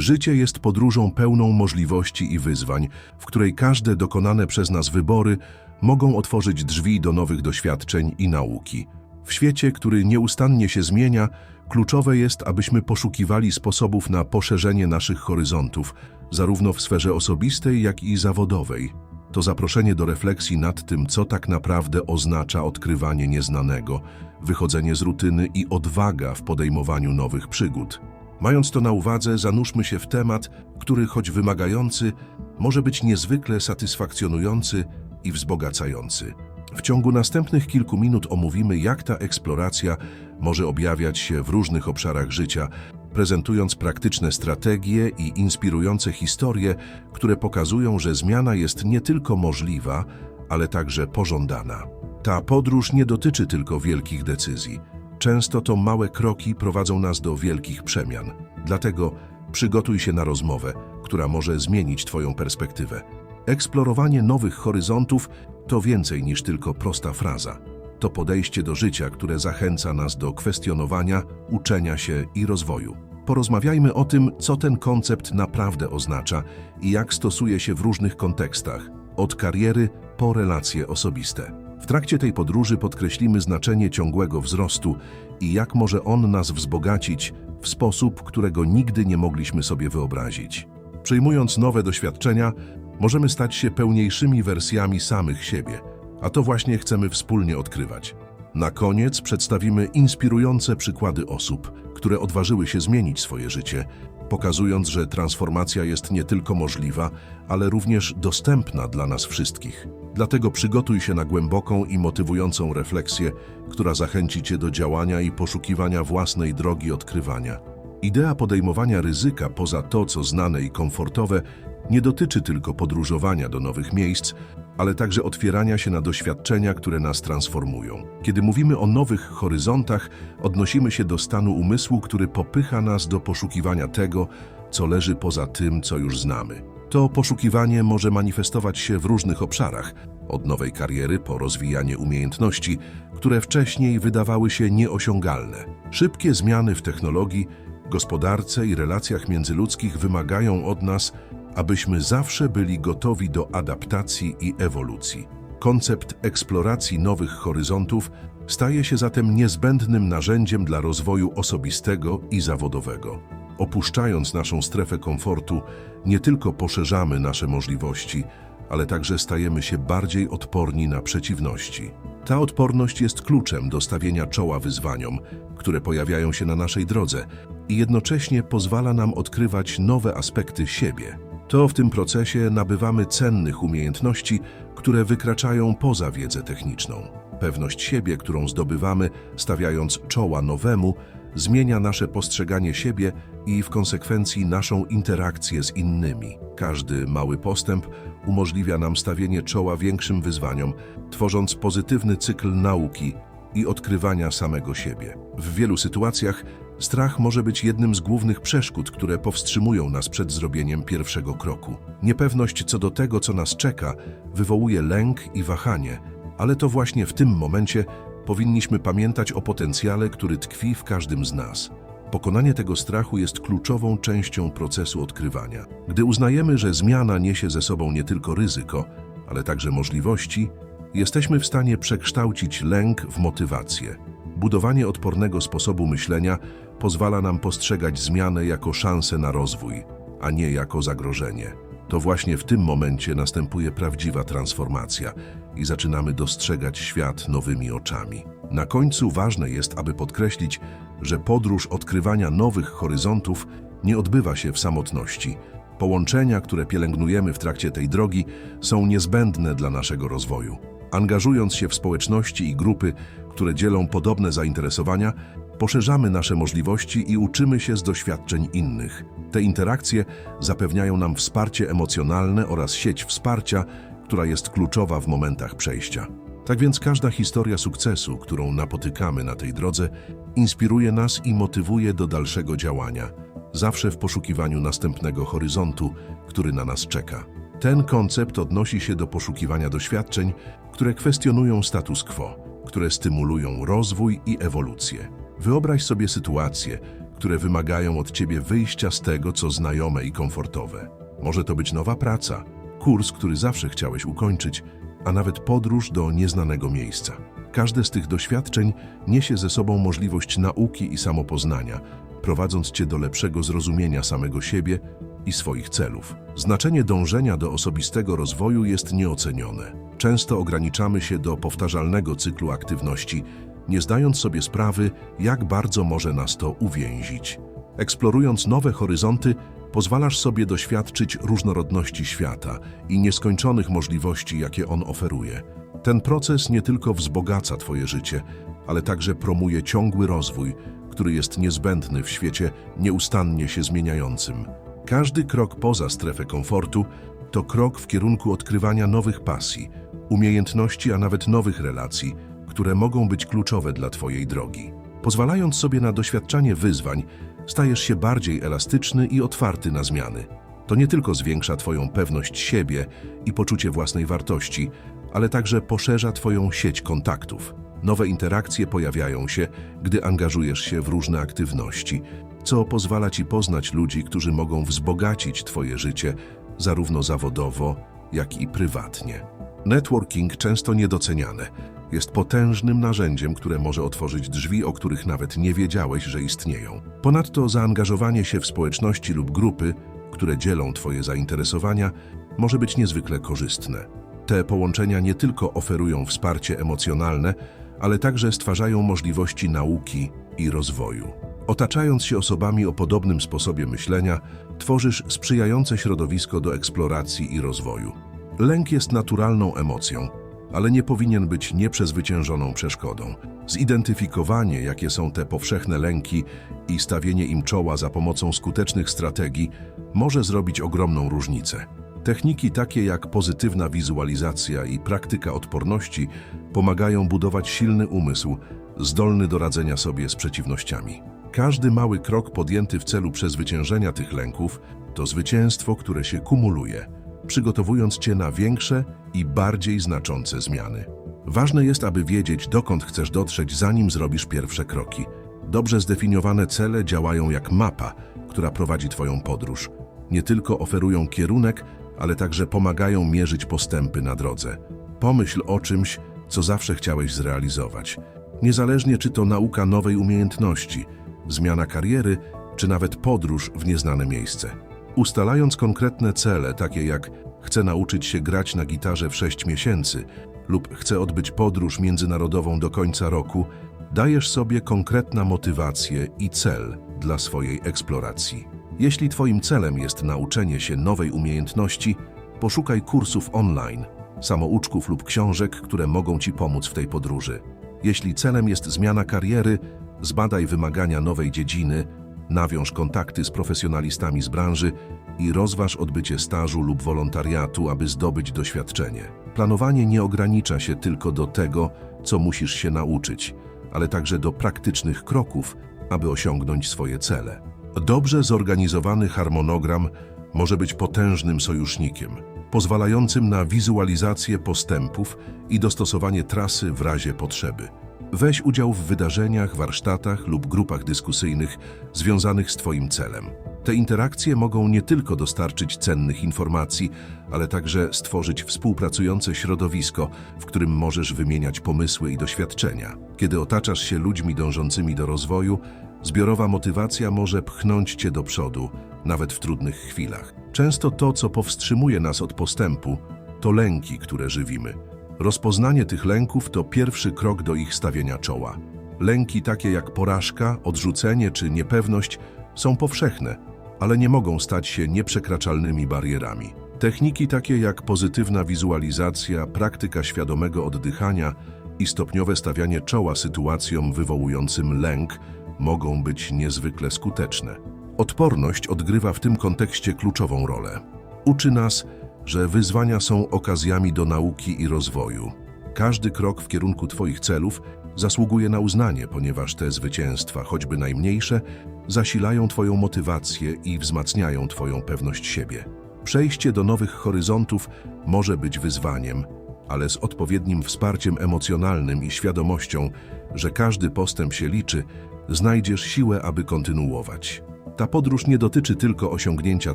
Życie jest podróżą pełną możliwości i wyzwań, w której każde dokonane przez nas wybory mogą otworzyć drzwi do nowych doświadczeń i nauki. W świecie, który nieustannie się zmienia, kluczowe jest, abyśmy poszukiwali sposobów na poszerzenie naszych horyzontów, zarówno w sferze osobistej, jak i zawodowej. To zaproszenie do refleksji nad tym, co tak naprawdę oznacza odkrywanie nieznanego, wychodzenie z rutyny i odwaga w podejmowaniu nowych przygód. Mając to na uwadze, zanurzmy się w temat, który choć wymagający, może być niezwykle satysfakcjonujący i wzbogacający. W ciągu następnych kilku minut omówimy, jak ta eksploracja może objawiać się w różnych obszarach życia, prezentując praktyczne strategie i inspirujące historie, które pokazują, że zmiana jest nie tylko możliwa, ale także pożądana. Ta podróż nie dotyczy tylko wielkich decyzji. Często to małe kroki prowadzą nas do wielkich przemian. Dlatego przygotuj się na rozmowę, która może zmienić Twoją perspektywę. Eksplorowanie nowych horyzontów to więcej niż tylko prosta fraza. To podejście do życia, które zachęca nas do kwestionowania, uczenia się i rozwoju. Porozmawiajmy o tym, co ten koncept naprawdę oznacza i jak stosuje się w różnych kontekstach, od kariery po relacje osobiste. W trakcie tej podróży podkreślimy znaczenie ciągłego wzrostu i jak może on nas wzbogacić w sposób, którego nigdy nie mogliśmy sobie wyobrazić. Przyjmując nowe doświadczenia, możemy stać się pełniejszymi wersjami samych siebie, a to właśnie chcemy wspólnie odkrywać. Na koniec przedstawimy inspirujące przykłady osób, które odważyły się zmienić swoje życie, pokazując, że transformacja jest nie tylko możliwa, ale również dostępna dla nas wszystkich. Dlatego przygotuj się na głęboką i motywującą refleksję, która zachęci Cię do działania i poszukiwania własnej drogi odkrywania. Idea podejmowania ryzyka poza to, co znane i komfortowe, nie dotyczy tylko podróżowania do nowych miejsc, ale także otwierania się na doświadczenia, które nas transformują. Kiedy mówimy o nowych horyzontach, odnosimy się do stanu umysłu, który popycha nas do poszukiwania tego, co leży poza tym, co już znamy. To poszukiwanie może manifestować się w różnych obszarach, od nowej kariery po rozwijanie umiejętności, które wcześniej wydawały się nieosiągalne. Szybkie zmiany w technologii, gospodarce i relacjach międzyludzkich wymagają od nas, abyśmy zawsze byli gotowi do adaptacji i ewolucji. Koncept eksploracji nowych horyzontów staje się zatem niezbędnym narzędziem dla rozwoju osobistego i zawodowego. Opuszczając naszą strefę komfortu, nie tylko poszerzamy nasze możliwości, ale także stajemy się bardziej odporni na przeciwności. Ta odporność jest kluczem do stawienia czoła wyzwaniom, które pojawiają się na naszej drodze i jednocześnie pozwala nam odkrywać nowe aspekty siebie. To w tym procesie nabywamy cennych umiejętności, które wykraczają poza wiedzę techniczną. Pewność siebie, którą zdobywamy, stawiając czoła nowemu, zmienia nasze postrzeganie siebie i w konsekwencji naszą interakcję z innymi. Każdy mały postęp umożliwia nam stawienie czoła większym wyzwaniom, tworząc pozytywny cykl nauki i odkrywania samego siebie. W wielu sytuacjach strach może być jednym z głównych przeszkód, które powstrzymują nas przed zrobieniem pierwszego kroku. Niepewność co do tego, co nas czeka, wywołuje lęk i wahanie, ale to właśnie w tym momencie powinniśmy pamiętać o potencjale, który tkwi w każdym z nas. Pokonanie tego strachu jest kluczową częścią procesu odkrywania. Gdy uznajemy, że zmiana niesie ze sobą nie tylko ryzyko, ale także możliwości, jesteśmy w stanie przekształcić lęk w motywację. Budowanie odpornego sposobu myślenia pozwala nam postrzegać zmianę jako szansę na rozwój, a nie jako zagrożenie. To właśnie w tym momencie następuje prawdziwa transformacja i zaczynamy dostrzegać świat nowymi oczami. Na końcu ważne jest, aby podkreślić, że podróż odkrywania nowych horyzontów nie odbywa się w samotności. Połączenia, które pielęgnujemy w trakcie tej drogi, są niezbędne dla naszego rozwoju. Angażując się w społeczności i grupy, które dzielą podobne zainteresowania, poszerzamy nasze możliwości i uczymy się z doświadczeń innych. Te interakcje zapewniają nam wsparcie emocjonalne oraz sieć wsparcia, która jest kluczowa w momentach przejścia. Tak więc każda historia sukcesu, którą napotykamy na tej drodze, inspiruje nas i motywuje do dalszego działania, zawsze w poszukiwaniu następnego horyzontu, który na nas czeka. Ten koncept odnosi się do poszukiwania doświadczeń, które kwestionują status quo, które stymulują rozwój i ewolucję. Wyobraź sobie sytuację, które wymagają od ciebie wyjścia z tego, co znajome i komfortowe. Może to być nowa praca, kurs, który zawsze chciałeś ukończyć, a nawet podróż do nieznanego miejsca. Każde z tych doświadczeń niesie ze sobą możliwość nauki i samopoznania, prowadząc cię do lepszego zrozumienia samego siebie i swoich celów. Znaczenie dążenia do osobistego rozwoju jest nieocenione. Często ograniczamy się do powtarzalnego cyklu aktywności, nie zdając sobie sprawy, jak bardzo może nas to uwięzić. Eksplorując nowe horyzonty, pozwalasz sobie doświadczyć różnorodności świata i nieskończonych możliwości, jakie on oferuje. Ten proces nie tylko wzbogaca Twoje życie, ale także promuje ciągły rozwój, który jest niezbędny w świecie nieustannie się zmieniającym. Każdy krok poza strefę komfortu to krok w kierunku odkrywania nowych pasji, umiejętności, a nawet nowych relacji, które mogą być kluczowe dla Twojej drogi. Pozwalając sobie na doświadczanie wyzwań, stajesz się bardziej elastyczny i otwarty na zmiany. To nie tylko zwiększa Twoją pewność siebie i poczucie własnej wartości, ale także poszerza Twoją sieć kontaktów. Nowe interakcje pojawiają się, gdy angażujesz się w różne aktywności, co pozwala Ci poznać ludzi, którzy mogą wzbogacić Twoje życie, zarówno zawodowo, jak i prywatnie. Networking, często niedoceniane, jest potężnym narzędziem, które może otworzyć drzwi, o których nawet nie wiedziałeś, że istnieją. Ponadto zaangażowanie się w społeczności lub grupy, które dzielą Twoje zainteresowania, może być niezwykle korzystne. Te połączenia nie tylko oferują wsparcie emocjonalne, ale także stwarzają możliwości nauki i rozwoju. Otaczając się osobami o podobnym sposobie myślenia, tworzysz sprzyjające środowisko do eksploracji i rozwoju. Lęk jest naturalną emocją, ale nie powinien być nieprzezwyciężoną przeszkodą. Zidentyfikowanie, jakie są te powszechne lęki i stawienie im czoła za pomocą skutecznych strategii może zrobić ogromną różnicę. Techniki takie jak pozytywna wizualizacja i praktyka odporności pomagają budować silny umysł, zdolny do radzenia sobie z przeciwnościami. Każdy mały krok podjęty w celu przezwyciężenia tych lęków to zwycięstwo, które się kumuluje, przygotowując cię na większe i bardziej znaczące zmiany. Ważne jest, aby wiedzieć, dokąd chcesz dotrzeć, zanim zrobisz pierwsze kroki. Dobrze zdefiniowane cele działają jak mapa, która prowadzi Twoją podróż. Nie tylko oferują kierunek, ale także pomagają mierzyć postępy na drodze. Pomyśl o czymś, co zawsze chciałeś zrealizować. Niezależnie czy to nauka nowej umiejętności, zmiana kariery, czy nawet podróż w nieznane miejsce. Ustalając konkretne cele, takie jak chcę nauczyć się grać na gitarze w 6 miesięcy lub chcę odbyć podróż międzynarodową do końca roku, dajesz sobie konkretna motywację i cel dla swojej eksploracji. Jeśli Twoim celem jest nauczenie się nowej umiejętności, poszukaj kursów online, samouczków lub książek, które mogą Ci pomóc w tej podróży. Jeśli celem jest zmiana kariery, zbadaj wymagania nowej dziedziny, nawiąż kontakty z profesjonalistami z branży i rozważ odbycie stażu lub wolontariatu, aby zdobyć doświadczenie. Planowanie nie ogranicza się tylko do tego, co musisz się nauczyć, ale także do praktycznych kroków, aby osiągnąć swoje cele. Dobrze zorganizowany harmonogram może być potężnym sojusznikiem, pozwalającym na wizualizację postępów i dostosowanie trasy w razie potrzeby. Weź udział w wydarzeniach, warsztatach lub grupach dyskusyjnych związanych z Twoim celem. Te interakcje mogą nie tylko dostarczyć cennych informacji, ale także stworzyć współpracujące środowisko, w którym możesz wymieniać pomysły i doświadczenia. Kiedy otaczasz się ludźmi dążącymi do rozwoju, zbiorowa motywacja może pchnąć Cię do przodu, nawet w trudnych chwilach. Często to, co powstrzymuje nas od postępu, to lęki, które żywimy. Rozpoznanie tych lęków to pierwszy krok do ich stawienia czoła. Lęki takie jak porażka, odrzucenie czy niepewność są powszechne, ale nie mogą stać się nieprzekraczalnymi barierami. Techniki takie jak pozytywna wizualizacja, praktyka świadomego oddychania i stopniowe stawianie czoła sytuacjom wywołującym lęk mogą być niezwykle skuteczne. Odporność odgrywa w tym kontekście kluczową rolę. Uczy nas, że wyzwania są okazjami do nauki i rozwoju. Każdy krok w kierunku Twoich celów zasługuje na uznanie, ponieważ te zwycięstwa, choćby najmniejsze, zasilają Twoją motywację i wzmacniają Twoją pewność siebie. Przejście do nowych horyzontów może być wyzwaniem, ale z odpowiednim wsparciem emocjonalnym i świadomością, że każdy postęp się liczy, znajdziesz siłę, aby kontynuować. Ta podróż nie dotyczy tylko osiągnięcia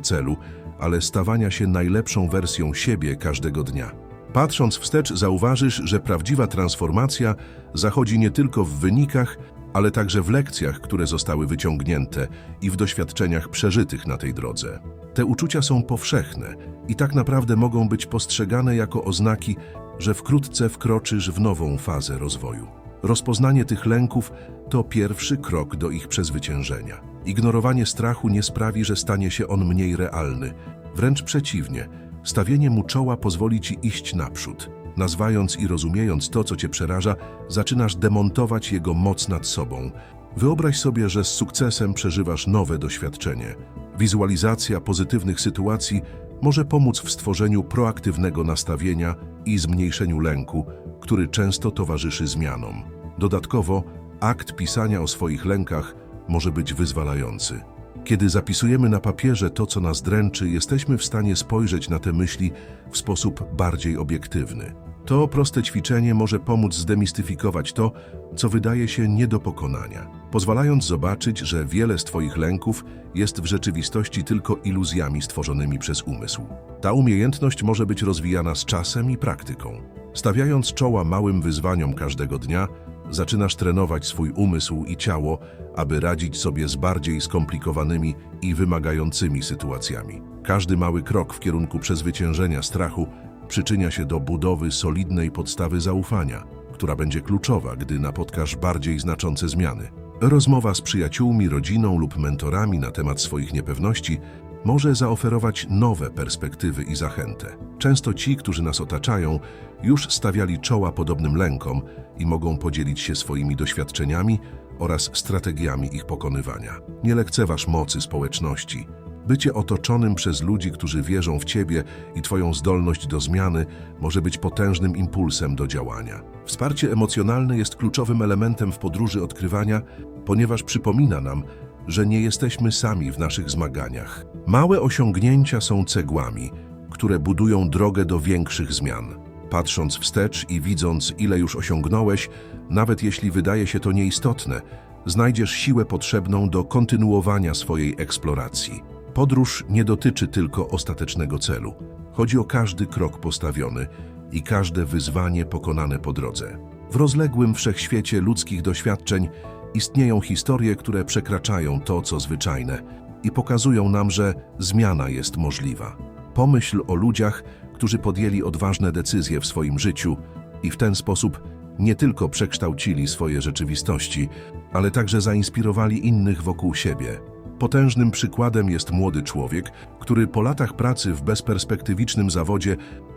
celu, ale stawania się najlepszą wersją siebie każdego dnia. Patrząc wstecz, zauważysz, że prawdziwa transformacja zachodzi nie tylko w wynikach, ale także w lekcjach, które zostały wyciągnięte i w doświadczeniach przeżytych na tej drodze. Te uczucia są powszechne i tak naprawdę mogą być postrzegane jako oznaki, że wkrótce wkroczysz w nową fazę rozwoju. Rozpoznanie tych lęków to pierwszy krok do ich przezwyciężenia. Ignorowanie strachu nie sprawi, że stanie się on mniej realny. Wręcz przeciwnie, stawienie mu czoła pozwoli ci iść naprzód. Nazwając i rozumiejąc to, co cię przeraża, zaczynasz demontować jego moc nad sobą. Wyobraź sobie, że z sukcesem przeżywasz nowe doświadczenie. Wizualizacja pozytywnych sytuacji może pomóc w stworzeniu proaktywnego nastawienia i zmniejszeniu lęku, który często towarzyszy zmianom. Dodatkowo, akt pisania o swoich lękach może być wyzwalający. Kiedy zapisujemy na papierze to, co nas dręczy, jesteśmy w stanie spojrzeć na te myśli w sposób bardziej obiektywny. To proste ćwiczenie może pomóc zdemistyfikować to, co wydaje się nie do pokonania, pozwalając zobaczyć, że wiele z Twoich lęków jest w rzeczywistości tylko iluzjami stworzonymi przez umysł. Ta umiejętność może być rozwijana z czasem i praktyką. Stawiając czoła małym wyzwaniom każdego dnia, zaczynasz trenować swój umysł i ciało, aby radzić sobie z bardziej skomplikowanymi i wymagającymi sytuacjami. Każdy mały krok w kierunku przezwyciężenia strachu przyczynia się do budowy solidnej podstawy zaufania, która będzie kluczowa, gdy napotkasz bardziej znaczące zmiany. Rozmowa z przyjaciółmi, rodziną lub mentorami na temat swoich niepewności może zaoferować nowe perspektywy i zachętę. Często ci, którzy nas otaczają, już stawiali czoła podobnym lękom i mogą podzielić się swoimi doświadczeniami oraz strategiami ich pokonywania. Nie lekceważ mocy społeczności. Bycie otoczonym przez ludzi, którzy wierzą w Ciebie i Twoją zdolność do zmiany może być potężnym impulsem do działania. Wsparcie emocjonalne jest kluczowym elementem w podróży odkrywania, ponieważ przypomina nam, że nie jesteśmy sami w naszych zmaganiach. Małe osiągnięcia są cegłami, które budują drogę do większych zmian. Patrząc wstecz i widząc, ile już osiągnąłeś, nawet jeśli wydaje się to nieistotne, znajdziesz siłę potrzebną do kontynuowania swojej eksploracji. Podróż nie dotyczy tylko ostatecznego celu. Chodzi o każdy krok postawiony i każde wyzwanie pokonane po drodze. W rozległym wszechświecie ludzkich doświadczeń istnieją historie, które przekraczają to, co zwyczajne i pokazują nam, że zmiana jest możliwa. Pomyśl o ludziach, którzy podjęli odważne decyzje w swoim życiu i w ten sposób nie tylko przekształcili swoje rzeczywistości, ale także zainspirowali innych wokół siebie. Potężnym przykładem jest młody człowiek, który po latach pracy w bezperspektywicznym zawodzie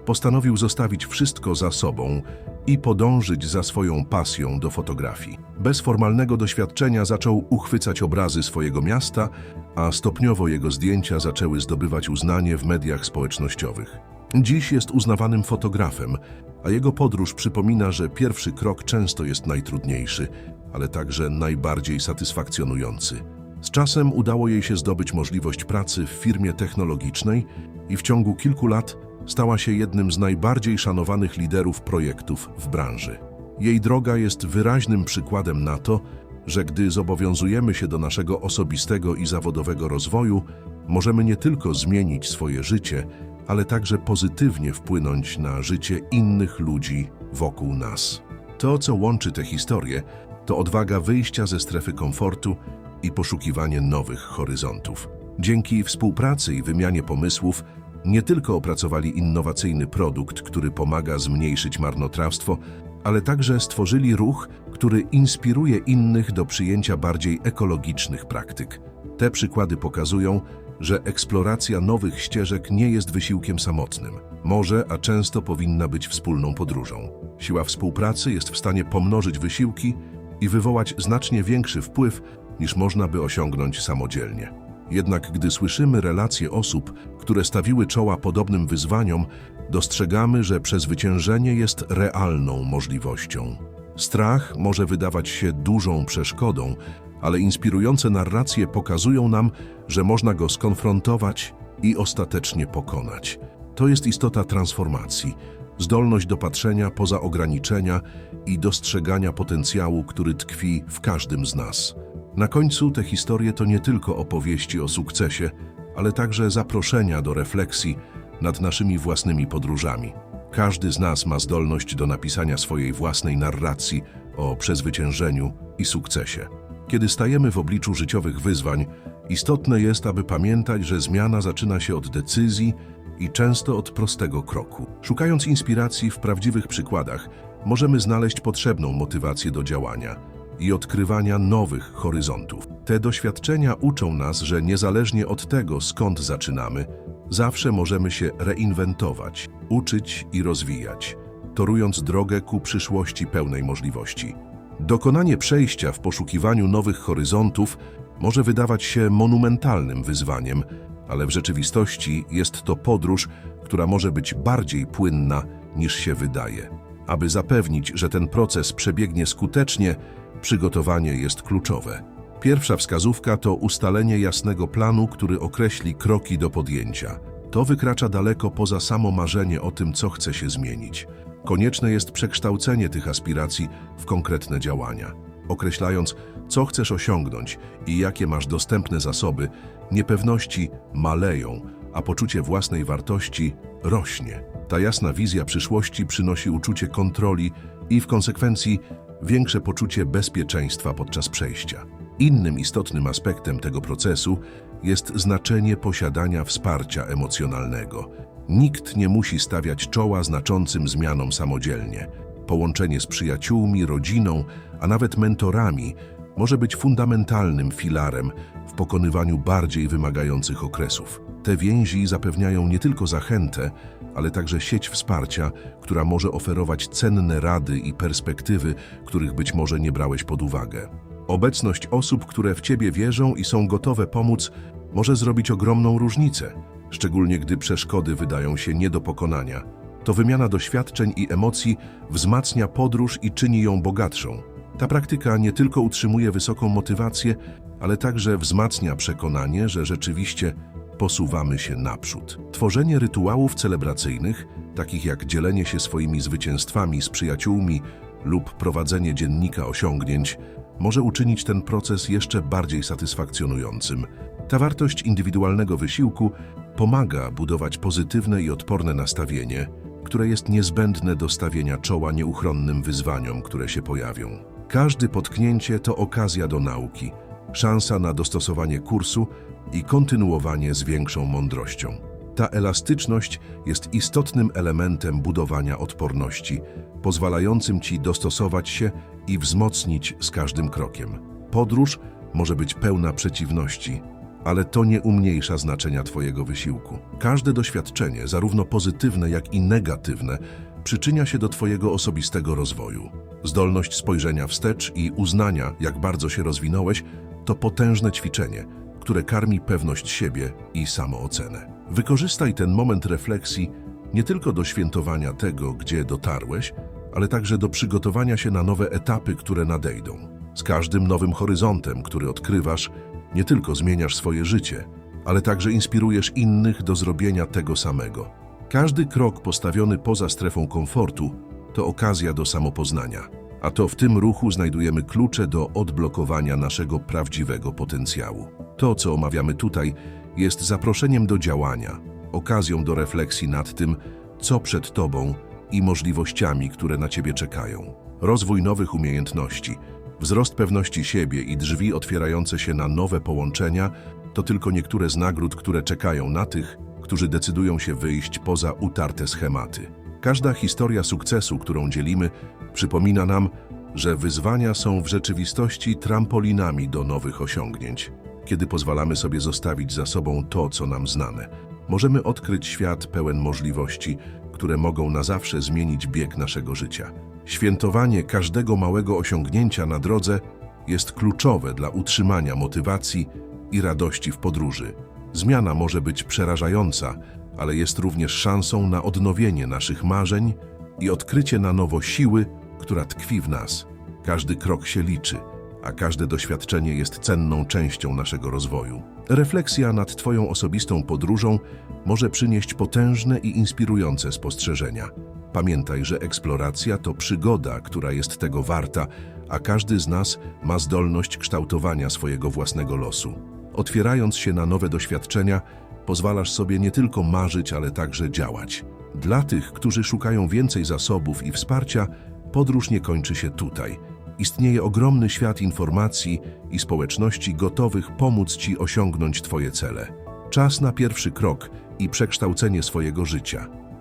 postanowił zostawić wszystko za sobą i podążyć za swoją pasją do fotografii. Bez formalnego doświadczenia zaczął uchwycać obrazy swojego miasta, a stopniowo jego zdjęcia zaczęły zdobywać uznanie w mediach społecznościowych. Dziś jest uznawanym fotografem, a jego podróż przypomina, że pierwszy krok często jest najtrudniejszy, ale także najbardziej satysfakcjonujący. Z czasem udało jej się zdobyć możliwość pracy w firmie technologicznej i w ciągu kilku lat stała się jednym z najbardziej szanowanych liderów projektów w branży. Jej droga jest wyraźnym przykładem na to, że gdy zobowiązujemy się do naszego osobistego i zawodowego rozwoju, możemy nie tylko zmienić swoje życie, ale także pozytywnie wpłynąć na życie innych ludzi wokół nas. To, co łączy te historie, to odwaga wyjścia ze strefy komfortu i poszukiwanie nowych horyzontów. Dzięki współpracy i wymianie pomysłów nie tylko opracowali innowacyjny produkt, który pomaga zmniejszyć marnotrawstwo, ale także stworzyli ruch, który inspiruje innych do przyjęcia bardziej ekologicznych praktyk. Te przykłady pokazują, że eksploracja nowych ścieżek nie jest wysiłkiem samotnym. Może, a często powinna być wspólną podróżą. Siła współpracy jest w stanie pomnożyć wysiłki i wywołać znacznie większy wpływ, niż można by osiągnąć samodzielnie. Jednak gdy słyszymy relacje osób, które stawiły czoła podobnym wyzwaniom, dostrzegamy, że przezwyciężenie jest realną możliwością. Strach może wydawać się dużą przeszkodą, ale inspirujące narracje pokazują nam, że można go skonfrontować i ostatecznie pokonać. To jest istota transformacji, zdolność do patrzenia poza ograniczenia i dostrzegania potencjału, który tkwi w każdym z nas. Na końcu te historie to nie tylko opowieści o sukcesie, ale także zaproszenia do refleksji nad naszymi własnymi podróżami. Każdy z nas ma zdolność do napisania swojej własnej narracji o przezwyciężeniu i sukcesie. Kiedy stajemy w obliczu życiowych wyzwań, istotne jest, aby pamiętać, że zmiana zaczyna się od decyzji i często od prostego kroku. Szukając inspiracji w prawdziwych przykładach, możemy znaleźć potrzebną motywację do działania i odkrywania nowych horyzontów. Te doświadczenia uczą nas, że niezależnie od tego, skąd zaczynamy, zawsze możemy się reinwentować, uczyć i rozwijać, torując drogę ku przyszłości pełnej możliwości. Dokonanie przejścia w poszukiwaniu nowych horyzontów może wydawać się monumentalnym wyzwaniem, ale w rzeczywistości jest to podróż, która może być bardziej płynna niż się wydaje. Aby zapewnić, że ten proces przebiegnie skutecznie, przygotowanie jest kluczowe. Pierwsza wskazówka to ustalenie jasnego planu, który określi kroki do podjęcia. To wykracza daleko poza samo marzenie o tym, co chce się zmienić. Konieczne jest przekształcenie tych aspiracji w konkretne działania. Określając, co chcesz osiągnąć i jakie masz dostępne zasoby, niepewności maleją, a poczucie własnej wartości rośnie. Ta jasna wizja przyszłości przynosi uczucie kontroli i w konsekwencji większe poczucie bezpieczeństwa podczas przejścia. Innym istotnym aspektem tego procesu jest znaczenie posiadania wsparcia emocjonalnego. Nikt nie musi stawiać czoła znaczącym zmianom samodzielnie. Połączenie z przyjaciółmi, rodziną, a nawet mentorami może być fundamentalnym filarem w pokonywaniu bardziej wymagających okresów. Te więzi zapewniają nie tylko zachętę, ale także sieć wsparcia, która może oferować cenne rady i perspektywy, których być może nie brałeś pod uwagę. Obecność osób, które w Ciebie wierzą i są gotowe pomóc, może zrobić ogromną różnicę, szczególnie gdy przeszkody wydają się nie do pokonania. To wymiana doświadczeń i emocji wzmacnia podróż i czyni ją bogatszą. Ta praktyka nie tylko utrzymuje wysoką motywację, ale także wzmacnia przekonanie, że rzeczywiście posuwamy się naprzód. Tworzenie rytuałów celebracyjnych, takich jak dzielenie się swoimi zwycięstwami z przyjaciółmi lub prowadzenie dziennika osiągnięć, może uczynić ten proces jeszcze bardziej satysfakcjonującym. Ta wartość indywidualnego wysiłku pomaga budować pozytywne i odporne nastawienie, które jest niezbędne do stawienia czoła nieuchronnym wyzwaniom, które się pojawią. Każde potknięcie to okazja do nauki, szansa na dostosowanie kursu i kontynuowanie z większą mądrością. Ta elastyczność jest istotnym elementem budowania odporności, pozwalającym ci dostosować się i wzmocnić z każdym krokiem. Podróż może być pełna przeciwności, ale to nie umniejsza znaczenia Twojego wysiłku. Każde doświadczenie, zarówno pozytywne, jak i negatywne, przyczynia się do Twojego osobistego rozwoju. Zdolność spojrzenia wstecz i uznania, jak bardzo się rozwinąłeś, to potężne ćwiczenie, które karmi pewność siebie i samoocenę. Wykorzystaj ten moment refleksji nie tylko do świętowania tego, gdzie dotarłeś, ale także do przygotowania się na nowe etapy, które nadejdą. Z każdym nowym horyzontem, który odkrywasz, nie tylko zmieniasz swoje życie, ale także inspirujesz innych do zrobienia tego samego. Każdy krok postawiony poza strefą komfortu to okazja do samopoznania, a to w tym ruchu znajdujemy klucze do odblokowania naszego prawdziwego potencjału. To, co omawiamy tutaj, jest zaproszeniem do działania, okazją do refleksji nad tym, co przed Tobą i możliwościami, które na Ciebie czekają. Rozwój nowych umiejętności, wzrost pewności siebie i drzwi otwierające się na nowe połączenia to tylko niektóre z nagród, które czekają na tych, którzy decydują się wyjść poza utarte schematy. Każda historia sukcesu, którą dzielimy, przypomina nam, że wyzwania są w rzeczywistości trampolinami do nowych osiągnięć. Kiedy pozwalamy sobie zostawić za sobą to, co nam znane, możemy odkryć świat pełen możliwości, które mogą na zawsze zmienić bieg naszego życia. Świętowanie każdego małego osiągnięcia na drodze jest kluczowe dla utrzymania motywacji i radości w podróży. Zmiana może być przerażająca, ale jest również szansą na odnowienie naszych marzeń i odkrycie na nowo siły, która tkwi w nas. Każdy krok się liczy, a każde doświadczenie jest cenną częścią naszego rozwoju. Refleksja nad Twoją osobistą podróżą może przynieść potężne i inspirujące spostrzeżenia. Pamiętaj, że eksploracja to przygoda, która jest tego warta, a każdy z nas ma zdolność kształtowania swojego własnego losu. Otwierając się na nowe doświadczenia, pozwalasz sobie nie tylko marzyć, ale także działać. Dla tych, którzy szukają więcej zasobów i wsparcia, podróż nie kończy się tutaj. Istnieje ogromny świat informacji i społeczności gotowych pomóc Ci osiągnąć Twoje cele. Czas na pierwszy krok i przekształcenie swojego życia.